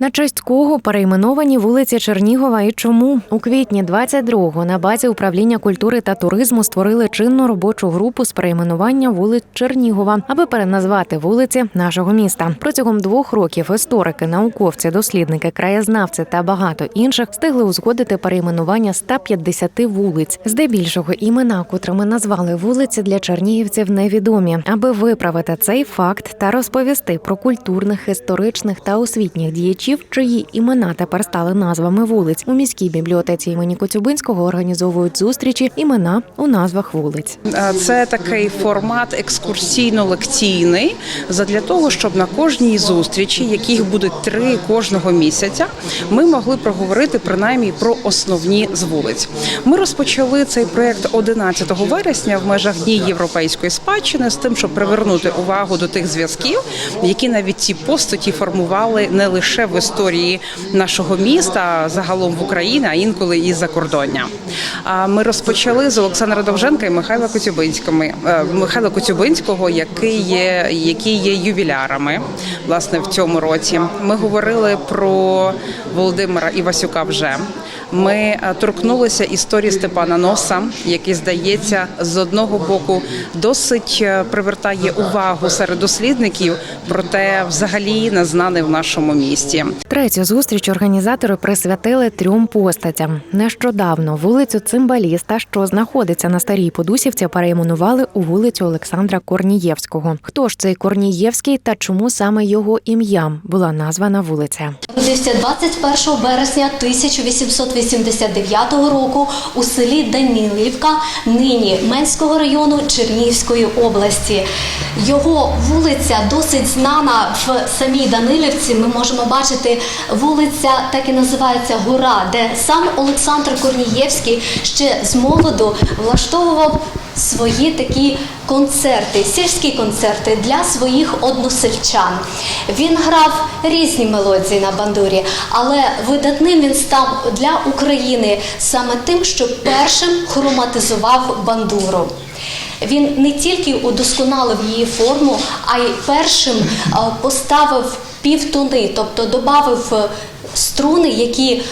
На честь кого перейменовані вулиці Чернігова і чому у квітні 22-го на базі управління культури та туризму створили чинну робочу групу з перейменування вулиць Чернігова, аби переназвати вулиці нашого міста. Протягом двох років історики, науковці, дослідники, краєзнавці та багато інших встигли узгодити перейменування 150 вулиць. Здебільшого імена, котрими назвали вулиці для чернігівців, невідомі. Аби виправити цей факт та розповісти про культурних, історичних та освітніх діячів, чиї імена тепер стали назвами вулиць. У міській бібліотеці імені Коцюбинського організовують зустрічі імена у назвах вулиць. Це такий формат екскурсійно-лекційний задля того, щоб на кожній зустрічі, яких буде три кожного місяця, ми могли проговорити принаймні про основні з вулиць. Ми розпочали цей проект 11 вересня в межах дні європейської спадщини з тим, щоб привернути увагу до тих зв'язків, які навіть ці постаті формували не лише в історії нашого міста, загалом в Україні, а інколи і за кордоння. Ми розпочали з Олександра Довженка і Михайла Коцюбинськими е, Михайла Коцюбинського, який є, які є ювілярами власне в цьому році. Ми говорили про Володимира Івасюка вже. Ми е, торкнулися історії Степана Носа, який здається з одного боку досить е, привертає увагу серед дослідників, проте взагалі не знаний в нашому місті. Третю зустріч організатори присвятили трьом постатям. Нещодавно вулицю Цимбаліста, що знаходиться на старій Подусівці, перейменували у вулицю Олександра Корнієвського. Хто ж цей Корнієвський та чому саме його ім'ям була названа вулиця? Народився 21 березня 1889 року у селі Данілівка, нині Менського району Чернігівської області. Його вулиця досить знана в самій Данилівці. Ми можемо бачити вулиця, так і називається Гора, де сам Олександр Корнієвський ще з молоду влаштовував свої такі концерти, сільські концерти для своїх односельчан. Він грав різні мелодії на бандурі, але видатним він став для України саме тим, що першим хроматизував бандуру. Він не тільки удосконалив її форму, а й першим е, поставив півтони, тобто додав е, струни, які е,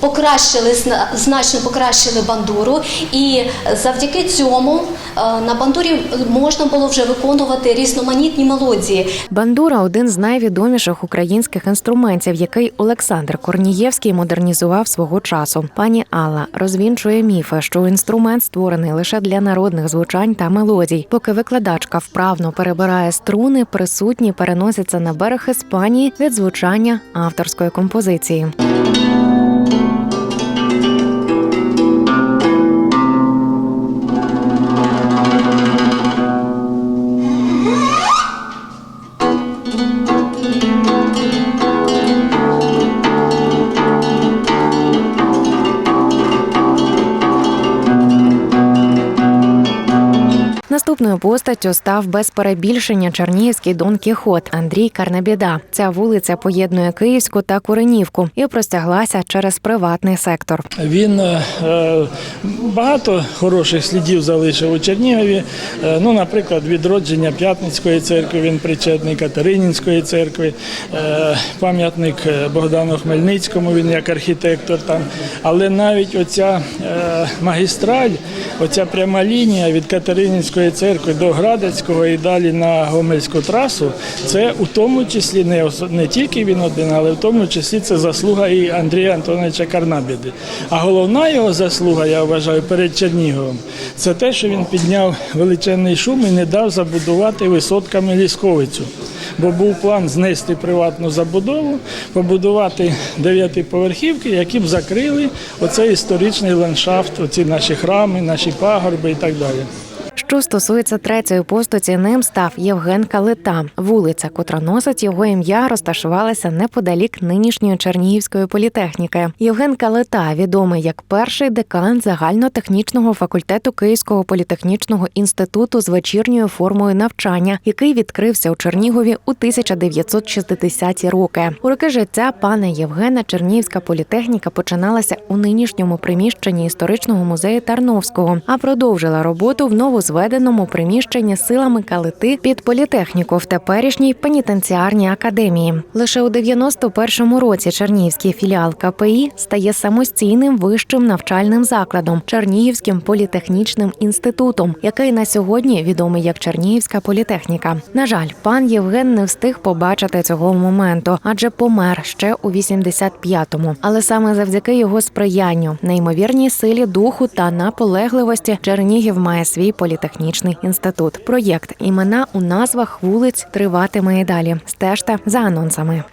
покращили зна- значно покращили бандуру, і завдяки цьому е, на бандурі можна було вже виконувати різноманітні мелодії. Бандура один з найвідоміших українських інструментів, який Олександр Корнієвський модернізував свого часу. Пані Алла розвінчує міфи, що інструмент створений лише для народних звучань та мелодій. Поки викладачка вправно перебирає струни, присутні переносяться на берег Іспанії від звучання авторської композиції. Наступною постаттю став без перебільшення чернігівський Дон Кіхот Андрій Карнебіда. Ця вулиця поєднує Київську та Куренівку і простяглася через приватний сектор. Він е, багато хороших слідів залишив у Чернігові. Е, ну, наприклад, відродження П'ятницької церкви, він причетний Катеринінської церкви, е, пам'ятник Богдану Хмельницькому, він як архітектор там. Але навіть оця магістраль, оця пряма лінія від Катеринінської церкви до Градецького і далі на Гомельську трасу, це у тому числі не, не тільки він один, але в тому числі це заслуга і Андрія Антоновича Карнабіди. А головна його заслуга, я вважаю, перед Черніговом, це те, що він підняв величезний шум і не дав забудувати висотками лісковицю. Бо був план знести приватну забудову, побудувати дев'ятиповерхівки, які б закрили оцей історичний ландшафт, оці наші храми, наші пагорби і так далі. Що стосується третьої постаті, ним став Євген Калита. Вулиця, котра носить його ім'я, розташувалася неподалік нинішньої Чернігівської політехніки. Євген Калита відомий як перший декан загальнотехнічного факультету Київського політехнічного інституту з вечірньою формою навчання, який відкрився у Чернігові у 1960-ті роки. У роки життя пана Євгена Чернігівська політехніка починалася у нинішньому приміщенні історичного музею Тарновського, а продовжила роботу в новозведеному нововведеному приміщенні силами калити під політехніку в теперішній пенітенціарній академії. Лише у 91-му році Чернігівський філіал КПІ стає самостійним вищим навчальним закладом Чернігівським політехнічним інститутом, який на сьогодні відомий як Чернігівська політехніка. На жаль, пан Євген не встиг побачити цього моменту, адже помер ще у 85-му. Але саме завдяки його сприянню, неймовірній силі духу та наполегливості Чернігів має свій політехнічний інститут. Проєкт імена у назвах вулиць триватиме і далі. Стежте за анонсами.